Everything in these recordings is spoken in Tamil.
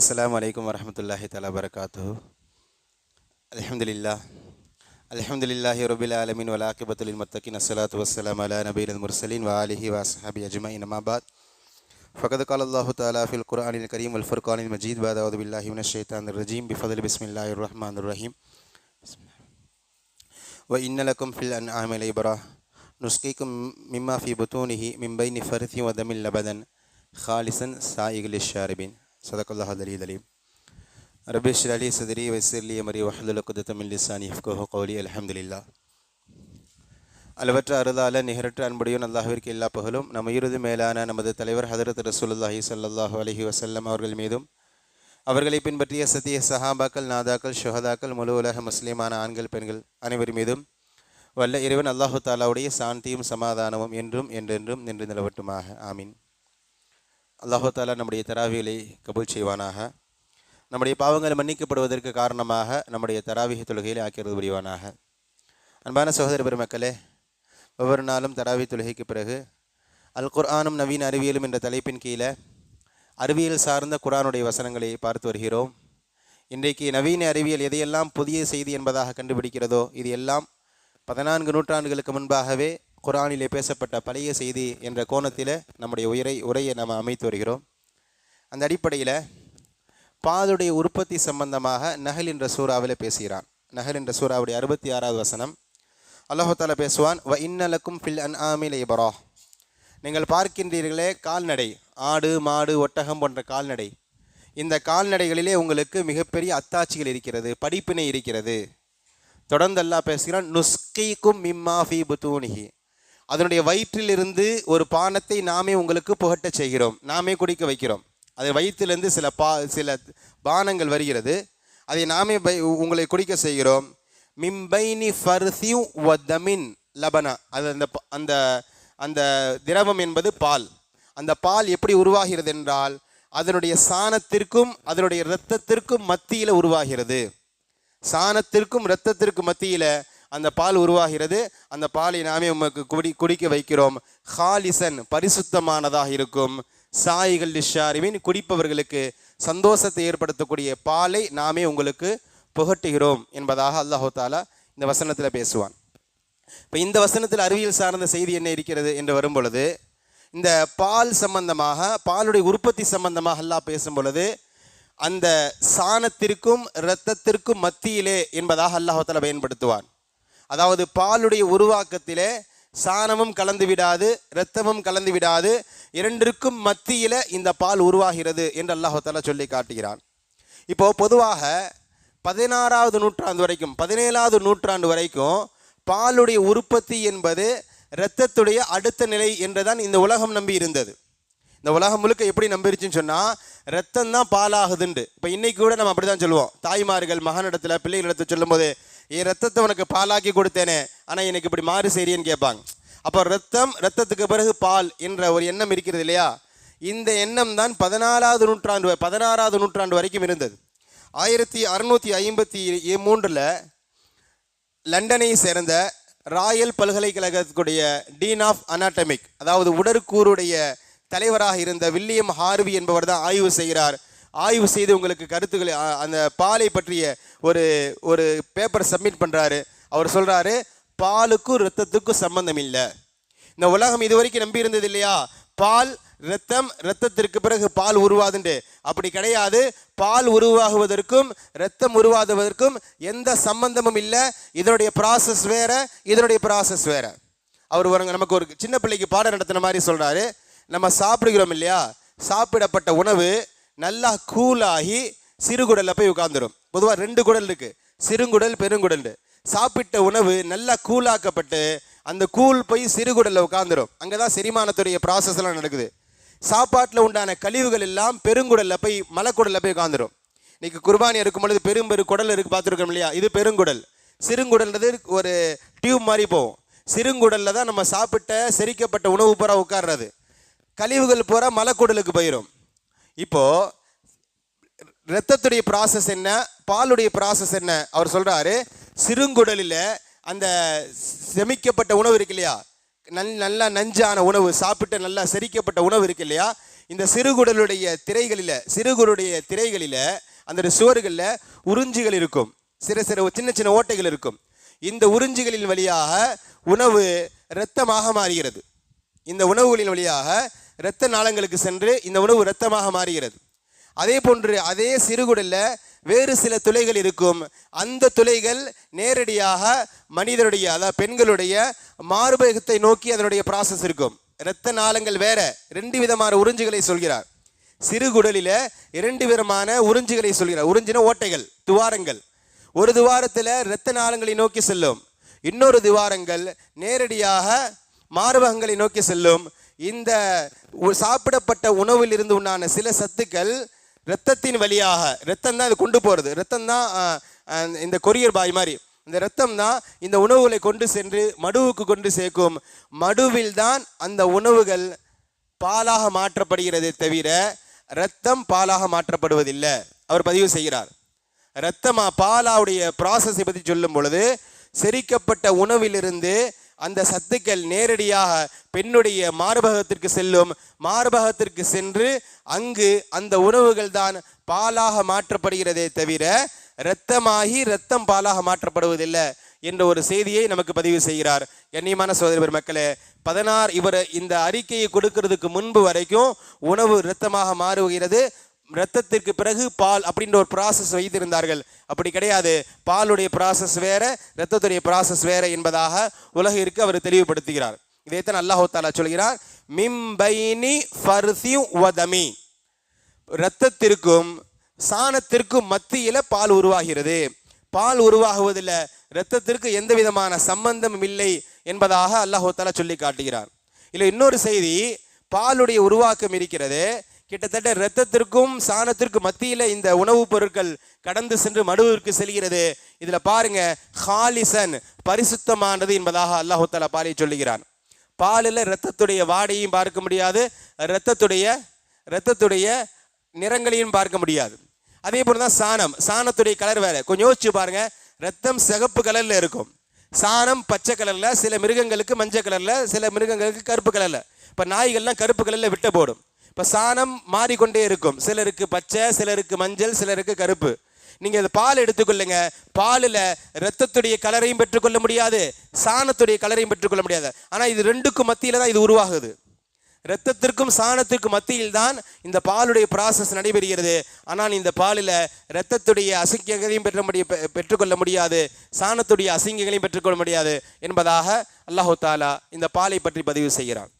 السلام عليكم ورحمة الله അസ്സാം വലൈക്കും വരഹമത്തല്ലാഹി തല വരക്കാത്തു അലഹമുല്ല അലഹമുല്ലാഹി റബിൽ ആലമീൻ للمتقين. الصلاة والسلام على അലാ المرسلين وآله وصحبه أجمعين. ما بعد فقد قال الله تعالى في القرآن الكريم والفرقان المجيد بعد أعوذ بالله من الشيطان الرجيم. بفضل بسم الله الرحمن الرحيم. وإن لكم في الأنعام لعبرة نسقيكم مما في بطونه من بين فرث ودم لبدا. خالصا سائغ للشاربين. சதகுல்லா அலீல் அலீம் ரபேஷ் அலி சதரி வசீர்லி அமரி வஹலுல் குதத்தமில் லிசானி கௌலி அலஹம்துல்லா அளவற்ற அருளால நிகரற்ற அன்புடையும் அல்லாஹிற்கு எல்லா பகலும் நம் இறுதி மேலான நமது தலைவர் ஹதரத் ரசூலுல்லாஹி சல்லாஹு அலஹி வசல்லம் அவர்கள் மீதும் அவர்களை பின்பற்றிய சத்திய சஹாபாக்கள் நாதாக்கள் ஷுஹதாக்கள் முழு உலக முஸ்லீமான ஆண்கள் பெண்கள் அனைவர் மீதும் வல்ல இறைவன் அல்லாஹு தாலாவுடைய சாந்தியும் சமாதானமும் என்றும் என்றென்றும் நின்று நிலவட்டுமாக ஆமீன் அல்லாஹாலா நம்முடைய தராவிகளை கபூல் செய்வானாக. நம்முடைய பாவங்கள் மன்னிக்கப்படுவதற்கு காரணமாக நம்முடைய தராவிக தொழுகையில் ஆக்கிறது புரிவானாக. அன்பான சகோதர பெருமக்களே ஒவ்வொரு நாளும் தராவி தொழுகைக்கு பிறகு அல் குர்ஆனும் நவீன அறிவியலும் என்ற தலைப்பின் கீழே அறிவியல் சார்ந்த குர்ஆனுடைய வசனங்களை பார்த்து வருகிறோம். இன்றைக்கு நவீன அறிவியல் எதையெல்லாம் புதிய செய்தி என்பதாக கண்டுபிடிக்கிறதோ இது எல்லாம் பதினான்கு நூற்றாண்டுகளுக்கு முன்பாகவே குரானிலே பேசப்பட்ட பழைய செய்தி என்ற கோணத்தில் நம்முடைய உயிரை உரையை நாம் அமைத்து வருகிறோம். அந்த அடிப்படையில் பாதுடைய உற்பத்தி சம்பந்தமாக நகல் என்ற சூறாவில் பேசுகிறான். நகல் என்ற சூறாவுடைய அறுபத்தி ஆறாவது வசனம் அல்லாஹால பேசுவான் வ இன்னலக்கும் ஃபில் அன் ஆமில் இபரா நீங்கள் பார்க்கின்றீர்களே கால்நடை ஆடு மாடு ஒட்டகம் போன்ற கால்நடை. இந்த கால்நடைகளிலே உங்களுக்கு மிகப்பெரிய அத்தாட்சிகள் இருக்கிறது படிப்பினை இருக்கிறது. தொடர்ந்து அல்லாஹ் பேசுகிறான் நுஸ்கிக்கும் மிம்மா ஃபி புத்தூனிஹி அதனுடைய வயிற்றிலிருந்து ஒரு பானத்தை நாமே உங்களுக்கு புகட்டச் செய்கிறோம். நாமே குடிக்க வைக்கிறோம். அது வயிற்றிலிருந்து சில பா சில பானங்கள் வருகிறது. அதை நாமே உங்களை குடிக்க செய்கிறோம். மிம்பைனி ஃபர்சியும் வதமின் லபனா. அது அந்த ப- அந்த அந்த திரவம் என்பது பால். அந்த பால் எப்படி உருவாகிறது என்றால் அதனுடைய சாணத்திற்கும் அதனுடைய இரத்தத்திற்கும் மத்தியில் உருவாகிறது. சாணத்திற்கும் இரத்தத்திற்கும் மத்தியில் அந்த பால் உருவாகிறது. அந்த பாலை நாமே உமக்கு குடி குடிக்க வைக்கிறோம். ஹாலிசன் பரிசுத்தமானதாக இருக்கும். சாயிகள் லிஷாரிமின் குடிப்பவர்களுக்கு சந்தோஷத்தை ஏற்படுத்தக்கூடிய பாலை நாமே உங்களுக்கு புகட்டுகிறோம் என்பதாக அல்லாஹு தாலா இந்த வசனத்தில் பேசுவான். இப்போ இந்த வசனத்தில் அறிவியல் சார்ந்த செய்தி என்ன இருக்கிறது என்று வரும் பொழுது இந்த பால் சம்பந்தமாக பாலுடைய உற்பத்தி சம்பந்தமாக அல்லாஹ் பேசும் பொழுது அந்த சாணத்திற்கும் இரத்தத்திற்கும் மத்தியிலே என்பதாக அல்லாஹால பயன்படுத்துவான். அதாவது பாலுடைய உருவாக்கத்திலே சாணமும் கலந்து விடாது இரத்தமும் கலந்து விடாது இரண்டிற்கும் மத்தியில் இந்த பால் உருவாகிறது என்று அல்லாஹால சொல்லி காட்டுகிறான். இப்போது பொதுவாக பதினாறாவது நூற்றாண்டு வரைக்கும் பதினேழாவது நூற்றாண்டு வரைக்கும் பாலுடைய உற்பத்தி என்பது இரத்தத்துடைய அடுத்த நிலை என்றுதான் இந்த உலகம் நம்பி இருந்தது. இந்த உலகம் முழுக்க எப்படி நம்பிருச்சுன்னு சொன்னால் ரத்தம் தான் பாலாகுதுண்டு. இப்போ இன்றைக்கி கூட நம்ம அப்படி தான் சொல்லுவோம். தாய்மார்கள் மகனிடத்தில் பிள்ளைகளிடத்தில் சொல்லும்போது என் ரத்தத்தை உனக்கு பாலாக்கி கொடுத்தேனே. ஆனால் எனக்கு இப்படி மாறு சரின்னு கேட்பாங்க. அப்போ ரத்தம் ரத்தத்துக்கு பிறகு பால் என்ற ஒரு எண்ணம் இருக்கிறது இல்லையா? இந்த எண்ணம் தான் பதினாலாவது நூற்றாண்டு பதினாறாவது நூற்றாண்டு வரைக்கும் இருந்தது. ஆயிரத்தி அறுநூற்றி ஐம்பத்தி மூன்றில் லண்டனை சேர்ந்த ராயல் பல்கலைக்கழகத்துடைய டீன் ஆஃப் அனாட்டமிக் அதாவது உடற்கூறுடைய தலைவராக இருந்த வில்லியம் ஹார்வி என்பவர் தான் ஆய்வு செய்கிறார். ஆய்வு செய்து உங்களுக்கு கருத்துக்களை அந்த பாலை பற்றிய ஒரு ஒரு பேப்பர் சப்மிட் பண்ணுறாரு அவர் சொல்கிறாரு பாலுக்கும் இரத்தத்துக்கும் சம்பந்தம் இல்லை. இந்த உலகம் இதுவரைக்கும் நம்பி இருந்தது இல்லையா? பால் இரத்தம் இரத்தத்திற்கு பிறகு பால் உருவாதுண்டு. அப்படி கிடையாது. பால் உருவாகுவதற்கும் இரத்தம் உருவாகுவதற்கும் எந்த சம்பந்தமும் இல்லை. இதனுடைய ப்ராசஸ் வேற இதனுடைய ப்ராசஸ் வேற. அவர் வருங்க நமக்கு ஒரு சின்ன பிள்ளைக்கு பாடம் நடத்தின மாதிரி சொல்கிறாரு நம்ம சாப்பிடுகிறோம் இல்லையா? சாப்பிடப்பட்ட உணவு நல்லா கூலாகி சிறுகுடலில் போய் உட்காந்துரும் பொதுவாக ரெண்டு குடல் இருக்குது சிறுங்குடல் பெருங்குடல். சாப்பிட்ட உணவு நல்லா கூலாக்கப்பட்டு அந்த கூழ் போய் சிறுகுடலில் உட்காந்துரும் அங்கே தான் செரிமானத்துடைய ப்ராசஸ் எல்லாம் நடக்குது. சாப்பாட்டில் உண்டான கழிவுகள் எல்லாம் பெருங்குடலில் போய் மலக்குடல்ல போய் உட்காந்துரும் இன்னைக்கு குர்பானி இருக்கும் பொழுது பெரும் பெரு குடல் இருக்குது பார்த்துருக்கோம் இல்லையா? இது பெருங்குடல். சிறுங்குடல்ன்றது ஒரு டியூப் மாதிரி போகும். சிறுங்குடலில் தான் நம்ம சாப்பிட்ட செரிக்கப்பட்ட உணவு பூரா உட்கார்றது. கழிவுகள் பூரா மலக்குடலுக்கு போயிடும் இப்போ இரத்தத்துடைய ப்ராசஸ் என்ன? பாலுடைய ப்ராசஸ் என்ன? அவர் சொல்றாரு சிறுங்குடலில் அந்த செமிக்கப்பட்ட உணவு இருக்கு இல்லையா? நல் நல்லா நஞ்சான உணவு சாப்பிட்டு நல்லா செரிக்கப்பட்ட உணவு இருக்கு இல்லையா? இந்த சிறுகுடலுடைய திரைகளில் சிறுகுடலுடைய திரைகளில் அந்த சுவர்களில் உறிஞ்சிகள் இருக்கும். சிறு சிறு சின்ன சின்ன ஓட்டைகள் இருக்கும். இந்த உறிஞ்சிகளின் வழியாக உணவு இரத்தமாக மாறுகிறது. இந்த உணவுகளின் வழியாக இரத்த நாளங்களுக்கு சென்று இந்த உணவு இரத்தமாக மாறுகிறது. அதே போன்று அதே சிறுகுடலில் வேறு சில துளைகள் இருக்கும். அந்த துளைகள் நேரடியாக மனிதருடைய அதாவது பெண்களுடைய மார்பகத்தை நோக்கி அதனுடைய ப்ராசஸ் இருக்கும். இரத்த நாளங்கள் வேற ரெண்டு விதமான உறிஞ்சுகளை சொல்கிறார். சிறுகுடலில் இரண்டு விதமான உறிஞ்சுகளை சொல்கிறார். உறிஞ்சின ஓட்டைகள் துவாரங்கள். ஒரு துவாரத்தில் இரத்த நாளங்களை நோக்கி செல்லும். இன்னொரு துவாரங்கள் நேரடியாக மார்பகங்களை நோக்கி செல்லும். இந்த சாப்பிடப்பட்ட உணவில் இருந்து உண்டான சில சத்துக்கள் இரத்தத்தின் வழியாக ரத்தம் தான் இது கொண்டு போகிறது ரத்தம் தான் இந்த கொரியர் பாய் மாதிரி. இந்த ரத்தம் தான் இந்த உணவுகளை கொண்டு சென்று மடுவுக்கு கொண்டு சேர்க்கும். மடுவில் தான் அந்த உணவுகள் பாலாக மாற்றப்படுகிறதே தவிர ரத்தம் பாலாக மாற்றப்படுவதில்லை. அவர் பதிவு செய்கிறார். ரத்தமா பாலாவுடைய ப்ராசஸை பற்றி சொல்லும் பொழுது செரிக்கப்பட்ட உணவிலிருந்து அந்த சத்துக்கள் நேரடியாக பெண்ணுடைய மார்பகத்திற்கு செல்லும். மார்பகத்திற்கு சென்று அங்கு அந்த உணவுகள் தான் பாலாக மாற்றப்படுகிறதே தவிர இரத்தமாகி இரத்தம் பாலாக மாற்றப்படுவதில்லை என்ற ஒரு செய்தியை நமக்கு பதிவு செய்கிறார். கண்ணியமான சோதரி பெருமக்களே பதினாறு இவர் இந்த அறிக்கையை கொடுக்கிறதுக்கு முன்பு வரைக்கும் உணவு இரத்தமாக மாறுகிறது. ரத்தத்திற்கு பிறகு பால் அப்படின்ற ஒரு ப்ராசஸ் வைத்திருந்தார்கள். அப்படி கிடையாது. பாலுடைய ப்ராசஸ் வேற ரத்தத்துடைய ப்ராசஸ் வேற என்பதாக உலகிற்கு அவர் தெளிவுபடுத்துகிறார். இதைத்தான் அல்லாஹு தாலா சொல்கிறார். மிம்பைனி ஃபர்சியும் வதமி. ரத்தத்திற்கும் சாணத்திற்கும் மத்தியில் பால் உருவாகிறது. பால் உருவாகுவதில் இரத்தத்திற்கு எந்த விதமான சம்பந்தமும் இல்லை என்பதாக அல்லாஹு தாலா சொல்லி காட்டுகிறார். இல்லை இன்னொரு செய்தி பாலுடைய உருவாக்கம் இருக்கிறது. கிட்டத்தட்ட இரத்தத்திற்கும் சாணத்திற்கும் மத்தியில் இந்த உணவுப் பொருட்கள் கடந்து சென்று மடுவிற்கு செல்கிறது. இதில் பாருங்க ஹாலிசன் பரிசுத்தமானது என்பதாக அல்லாஹு தாலா பாலை சொல்லுகிறான். பாலில் இரத்தத்துடைய வாடையும் பார்க்க முடியாது இரத்தத்துடைய இரத்தத்துடைய நிறங்களையும் பார்க்க முடியாது. அதே போல தான் சாணம் சாணத்துடைய கலர் வேறு. கொஞ்சம் யோசிச்சு பாருங்க ரத்தம் சிகப்பு கலரில் இருக்கும். சாணம் பச்சை கலரில் சில மிருகங்களுக்கு மஞ்சள் கலரில் சில மிருகங்களுக்கு கருப்பு கலரில் இப்போ நாய்கள்லாம் கருப்பு கலரில் விட்ட போடும். இப்போ சாணம் மாறிக்கொண்டே இருக்கும். சிலருக்கு பச்சை சிலருக்கு மஞ்சள் சிலருக்கு கருப்பு. நீங்கள் இந்த பால் எடுத்துக்கொள்ளுங்க. பாலில் ரத்தத்துடைய கலரையும் பெற்றுக்கொள்ள முடியாது சாணத்துடைய கலரையும் பெற்றுக்கொள்ள முடியாது. ஆனால் இது ரெண்டுக்கும் மத்தியில் தான் இது உருவாகுது. இரத்தத்திற்கும் சாணத்திற்கும் மத்தியில் தான் இந்த பாலுடைய ப்ராசஸ் நடைபெறுகிறது. ஆனால் இந்த பாலில் இரத்தத்துடைய அசிங்கங்களையும் பெற்ற முடிய பெ- பெற்றுக்கொள்ள முடியாது சாணத்துடைய அசிங்கங்களையும் பெற்றுக்கொள்ள முடியாது என்பதாக அல்லாஹு தாலா இந்த பாலை பற்றி பதிவு செய்கிறான்.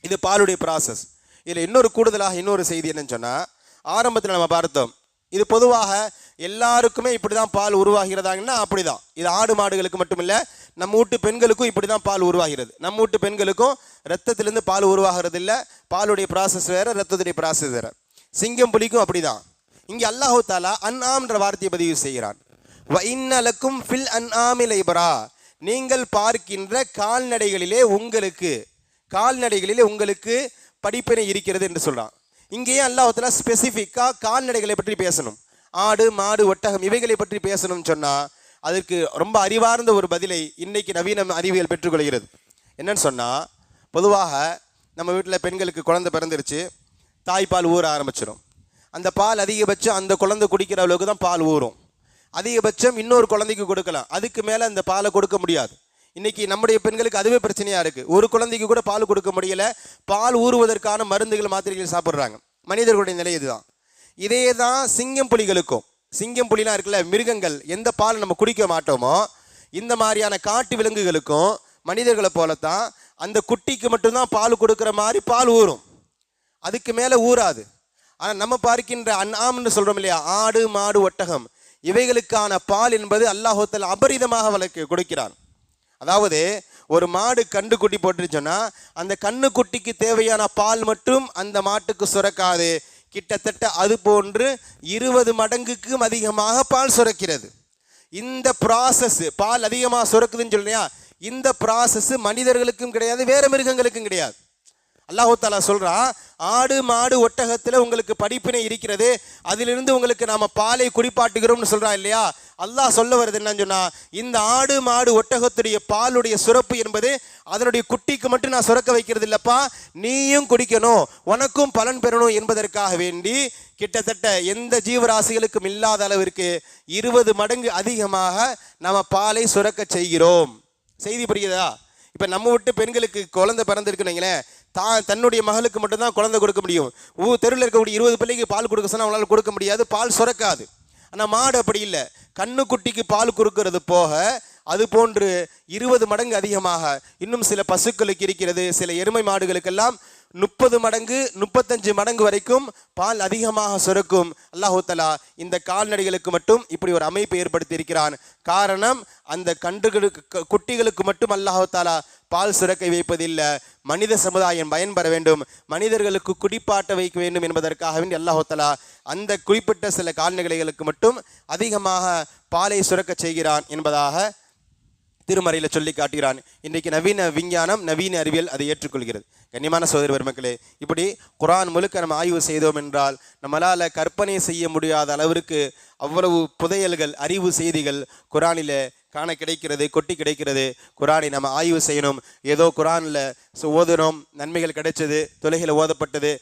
இது பாலுடைய ப்ராசஸ் இதில் இன்னொரு கூடுதலாக இன்னொரு செய்தி என்னன்னு சொன்னால் ஆரம்பத்தில் நம்ம பார்த்தோம். இது பொதுவாக எல்லாருக்குமே இப்படி தான் பால் உருவாகிறதாங்கன்னா அப்படிதான். இது ஆடு மாடுகளுக்கு மட்டும் இல்லை நம்ம வீட்டு பெண்களுக்கும் இப்படி தான் பால் உருவாகிறது. நம்ம வீட்டு பெண்களுக்கும் ரத்தத்திலேருந்து பால் உருவாகிறது இல்லை பாலுடைய ப்ராசஸ் வேறு ரத்தத்துடைய ப்ராசஸ் வேறு. சிங்கம் புலிக்கும் அப்படிதான். இங்கே அல்லாஹு தாலா அன்ஆம்ன்ற வார்த்தையை பதிவு செய்கிறான். வ இன்னலக்கும் ஃபில் அன்ஆமில் இபரா. நீங்கள் பார்க்கின்ற கால்நடைகளிலே உங்களுக்கு கால்நடைகளிலே உங்களுக்கு படிப்பினை இருக்கிறது என்று சொல்கிறான் இங்கேயே அல்லாஹத்தில் ஸ்பெசிஃபிக்காக கால்நடைகளை பற்றி பேசணும். ஆடு மாடு ஒட்டகம் இவைகளை பற்றி பேசணும்னு சொன்னால் அதற்கு ரொம்ப அறிவார்ந்த ஒரு பதிலை இன்றைக்கு நவீன அறிவியல் பெற்றுக்கொள்கிறது. என்னன்னு சொன்னால் பொதுவாக நம்ம வீட்டில் பெண்களுக்கு குழந்தை பிறந்துருச்சு தாய்ப்பால் ஊற ஆரம்பிச்சிடும் அந்த பால் அதிகபட்சம் அந்த குழந்தை குடிக்கிற அளவுக்கு தான் பால் ஊறும். அதிகபட்சம் இன்னொரு குழந்தைக்கு கொடுக்கலாம். அதுக்கு மேலே அந்த பாலை கொடுக்க முடியாது. இன்னைக்கு நம்முடைய பெண்களுக்கு அதுவே பிரச்சனையா இருக்கு. ஒரு குழந்தைக்கு கூட பால் கொடுக்க முடியல. பால் ஊறுவதற்கான மருந்துகள் மாத்திரைகள் சாப்பிட்றாங்க. மனிதர்களுடைய நிலை இதுதான். இதே தான் சிங்கம் புலிகளுக்கும். சிங்கம் புலிலாம் இருக்குல்ல மிருகங்கள். எந்த பால் நம்ம குடிக்க மாட்டோமோ இந்த மாதிரியான காட்டு விலங்குகளுக்கும் மனிதர்களை போலத்தான் அந்த குட்டிக்கு மட்டும்தான் பால் கொடுக்குற மாதிரி பால் ஊறும். அதுக்கு மேலே ஊறாது. ஆனால் நம்ம பார்க்கின்ற அண்ணாம்னு சொல்கிறோம் இல்லையா ஆடு மாடு ஒட்டகம் இவைகளுக்கான பால் என்பது அல்லாஹோத்தல் அபரிதமாக வளர்க்க கொடுக்கிறான். அதாவது ஒரு மாடு கண்டு குட்டி போட்டுருச்சோன்னா அந்த கண்ணு குட்டிக்கு தேவையான பால் மட்டும் அந்த மாட்டுக்கு சுரக்காது. கிட்டத்தட்ட அது போன்று இருபது மடங்குக்கும் அதிகமாக பால் சுரக்கிறது. இந்த ப்ராசஸ் பால் அதிகமாக சுரக்குதுன்னு சொல்றியா? இந்த ப்ராசஸ் மனிதர்களுக்கும் கிடையாது வேறு மிருகங்களுக்கும் கிடையாது. அல்லாஹாலா சொல்கிறான் ஆடு மாடு ஒட்டகத்தில் உங்களுக்கு படிப்பினை இருக்கிறது அதிலிருந்து உங்களுக்கு நாம் பாலை குடிப்பாட்டுகிறோம்னு சொல்கிறான் இல்லையா? அல்லாஹ் சொல்ல வருது என்னன்னு சொன்னால் இந்த ஆடு மாடு ஒட்டகத்துடைய பாலுடைய சுரப்பு என்பது அதனுடைய குட்டிக்கு மட்டும் நான் சுரக்க வைக்கிறது இல்லைப்பா நீயும் குடிக்கணும் உனக்கும் பலன் பெறணும் என்பதற்காக வேண்டி கிட்டத்தட்ட எந்த ஜீவராசிகளுக்கும் இல்லாத அளவிற்கு இருபது மடங்கு அதிகமாக நம்ம பாலை சுரக்க செய்கிறோம். செய்தி புரியுதா? இப்போ நம்ம விட்டு பெண்களுக்கு குழந்தை பிறந்திருக்குன்னு தான் தன்னுடைய மகளுக்கு மட்டும்தான் குழந்தை கொடுக்க முடியும். ஊ தெருவில் இருக்கக்கூடிய இருபது பிள்ளைக்கு பால் கொடுக்க சொன்னால் அவங்களால கொடுக்க முடியாது பால் சுரக்காது. ஆனால் மாடு அப்படி இல்லை. கண்ணுக்குட்டிக்கு பால் கொடுக்கிறது போக அது போன்று இருபது மடங்கு அதிகமாக. இன்னும் சில பசுக்களுக்கு இருக்கிறது சில எருமை மாடுகளுக்கெல்லாம் முப்பது மடங்கு முப்பத்தஞ்சு மடங்கு வரைக்கும் பால் அதிகமாக சுரக்கும். அல்லாஹூத்தலா இந்த கால்நடைகளுக்கு மட்டும் இப்படி ஒரு அமைப்பு ஏற்படுத்தி இருக்கிறான் காரணம் அந்த கன்றுகளுக்கு க- குட்டிகளுக்கு மட்டும் அல்லாஹூத்தாலா பால் சுரக்கை வைப்பதில்லை. மனித சமுதாயம் பயன்பெற வேண்டும் மனிதர்களுக்கு குடிப்பாட்ட வைக்க வேண்டும் என்பதற்காக வேண்டி அல்லாஹு அந்த குறிப்பிட்ட சில கால்நிலைகளுக்கு மட்டும் அதிகமாக பாலை சுரக்கச் செய்கிறான் என்பதாக திருமறையில் சொல்லி காட்டுகிறான். இன்றைக்கு நவீன விஞ்ஞானம் நவீன அறிவியல் அதை ஏற்றுக்கொள்கிறது. கண்ணியமான சோதரி பெருமக்களே இப்படி குரான் முழுக்க நம்ம ஆய்வு செய்தோம் என்றால் நம்மளால் கற்பனை செய்ய முடியாத அளவிற்கு அவ்வளவு புதையல்கள் அறிவு செய்திகள் குரானில் காண கிடைக்கிறது கொட்டி கிடைக்கிறது. குரானை நம்ம ஆய்வு செய்யணும். ஏதோ குரானில் ஓதுனோம் நன்மைகள் கிடைச்சது. தொலைகளை ஓதப்பட்டது.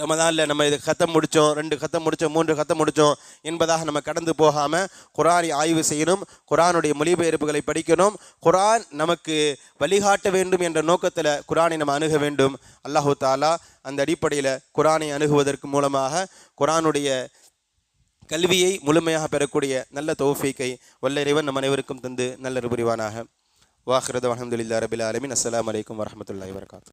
ரமதானில் நம்ம இது கத்தம் முடித்தோம் ரெண்டு கத்தம் முடித்தோம் மூன்று கத்தம் முடித்தோம் என்பதாக நம்ம கடந்து போகாமல் குரானை ஆய்வு செய்யணும். குரானுடைய மொழிபெயர்ப்புகளை படிக்கணும். குரான் நமக்கு வழிகாட்ட வேண்டும் என்ற நோக்கத்தில் குரானை நம்ம அணுக வேண்டும். அல்லாஹு தாலா அந்த அடிப்படையில் குரானை அணுகுவதற்கு மூலமாக குரானுடைய கல்வியை முழுமையாக பெறக்கூடிய நல்ல தோஃபீக்கை வல்ல இறைவன் நம் அனைவருக்கும் தந்து நல்ல புரிவானாக. வாஹ்ரத் அலமதுல்லா ரபில் ஆலமின். அஸ்லாம் வலைக்கம் வரஹ்மத்துல்லாஹி வரகாத்து